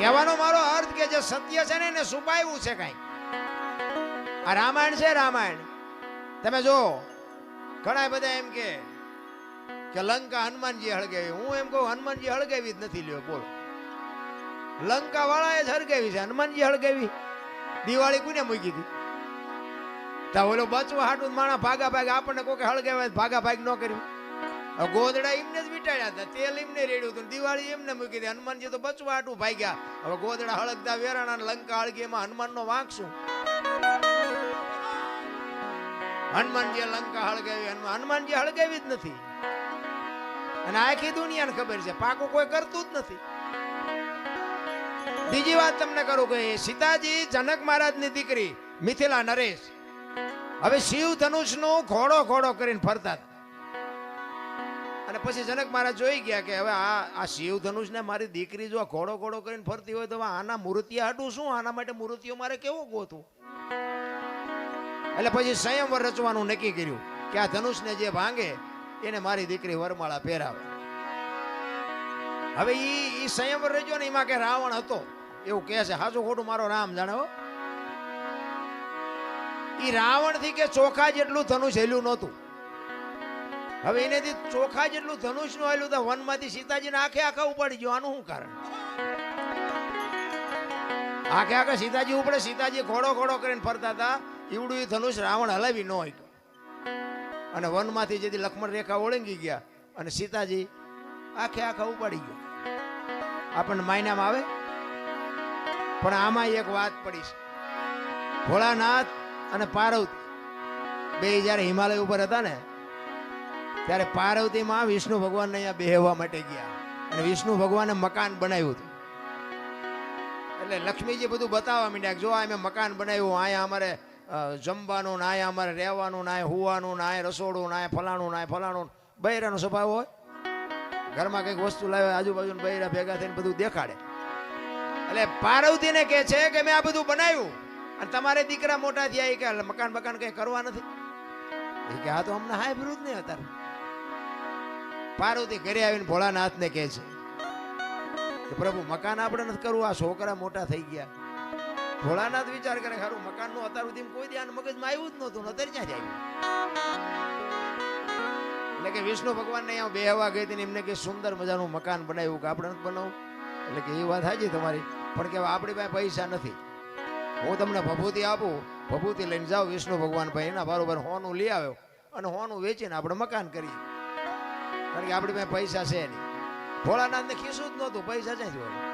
કહેવાનો મારો અર્થ કે જે સત્ય છે ને એને છુપાવ્યું છે કાંઈ. આ રામાયણ છે રામાયણ. તમે જો ઘણા બધા એમ કે કે લંકા હનુમાનજી હળગાવી. હું એમ કહું, હનુમાનજી હળગાવી જ નથી લ્યો, બોલો. લંકા વાળાએ જ હળગાવી છે. હનુમાનજી હળગાવી. દિવાળી કોને મૂકી હતી? તા ઓલો બચવા હાટું માણા ભાગા ભાગ આપણને કોઈ હળગાવે ભાગા ભાગ ન કર્યું. ગોદડા એમને જ વીટાડ્યા હતા. તેલ એમને રેડ્યું હતું દિવાળી એમને મૂકી હતી હનુમાનજી તો બચવા આટું ભાગ્યા. હવે ગોદડા હળગતા વેરાણા ને લંકા હળગી એમાં હનુમાનનો વાંક શું? હનુમાનજી લંકા હળગાવી. હનુમાન હનુમાનજી હળગાવી જ નથી. અને આખી દુનિયાને ખબર છે. પાકું કોઈ કરતું જ નથી. બીજી વાત તમને કરું કે સીતાજી જનક મહારાજની દીકરી મિથિલા નરેશ. હવે શિવ ધનુષનો ઘોડો ઘોડો કરીને ફરતા હતા. પછી જનક મહારાજ જોઈ ગયા કે હવે આ આ શિવ ધનુષને મારી દીકરી જો ઘોડો ઘોડો કરીને ફરતી હોય તો આના મૂર્તિયા હાટું શું? આના માટે મૂર્તિઓ મારે કેવો ગોતું એટલે પછી સંયમવર રચવાનું નક્કી કર્યું કે આ ધનુષને જે ભાંગે, એને મારી દીકરી વરમાળા પહેરાવે. હવે ઈ ઈ સંયમવર રચ્યો ને એમાં કે રાવણ હતો. એવું કહે છે, હાજુ ખોટું મારો રામ જાણે ઈ રાવણથી કે ચોખા જેટલું ધનુષ હેલ્યું નહોતું. હવે એનેથી ચોખા જેટલું ધનુષનું આવેલું તો વનમાંથી સીતાજીને આખે આખા ઉપાડી ગયો. શું કારણ? આખે આખા સીતાજી ઉપડે, સીતાજી ઘોડો ઘોડો કરીને ફરતા હતા. ઈવડું ધનુષ રાવણ હલાવી ન હોય અને વનમાંથી જેથી લક્ષ્મણ રેખા ઓળંગી ગયા અને સીતાજી આખે આખા ઉપાડી ગયો. આપણને માયનામાં આવે? પણ આમાં એક વાત પડી છે. ભોળાનાથ અને પાર્વતી બે જ્યારે હિમાલય ઉપર હતા ને ત્યારે પાર્વતીમાં વિષ્ણુ ભગવાનને અહીંયા બેહવા માટે ગયા. અને વિષ્ણુ ભગવાને મકાન બનાવ્યું હતું. એટલે લક્ષ્મીજી બધું બતાવવા માંડ્યા જો આ મેં મકાન બનાવ્યું અહીંયા અમારે જમવાનું ને અહીંયા અમારે રહેવાનું ને હુવાનું ને રસોડું ને ફલાણું ને ફલાણું બૈરાનો સ્વભાવ હોય? ઘરમાં કંઈક વસ્તુ લાવે આજુબાજુ બૈરા ભેગા થઈને બધું દેખાડે. એટલે પાર્વતીને કહે છે કે મેં આ બધું બનાવ્યું. અને તમારે દીકરા મોટા થયા કે મકાન બકાન કઈ કરવા નથી? કે આ તો અમને હાય વિરુદ્ધ નહીં અત્યારે. પાર્વતી ઘરે આવીને ભોળાનાથને કહે છે કે પ્રભુ, મકાન આપણે નથી કરવું, આ છોકરા મોટા થઈ ગયા. ભોળાનાથ વિચાર કરે ખરું મકાનનું અત્યાર સુધી કોઈ ધ્યાન મગજમાં આવ્યું જ નહોતું અત્યારે ક્યાં જાય એટલે કે વિષ્ણુ ભગવાન ને બે હવા ગઈ હતી એમને કે સુંદર મજાનું મકાન બનાવ્યું કે આપણે નથી બનાવવું? એટલે કે એ વાત સાચી તમારી. પણ કે આપણી પાસે પૈસા નથી. હું તમને ભભૂતિ આપું, ભભૂતિ લઈને જાઓ વિષ્ણુ ભગવાન ભાઈ એના બરોબર હોનું લઈ આવ્યો અને હોનું વેચીને આપણે મકાન કરીએ. કારણ કે આપણી પાસે પૈસા છે નહીં. ભોળાનાથને ખીસું જ નહોતું પૈસા ક્યાંથી હોય?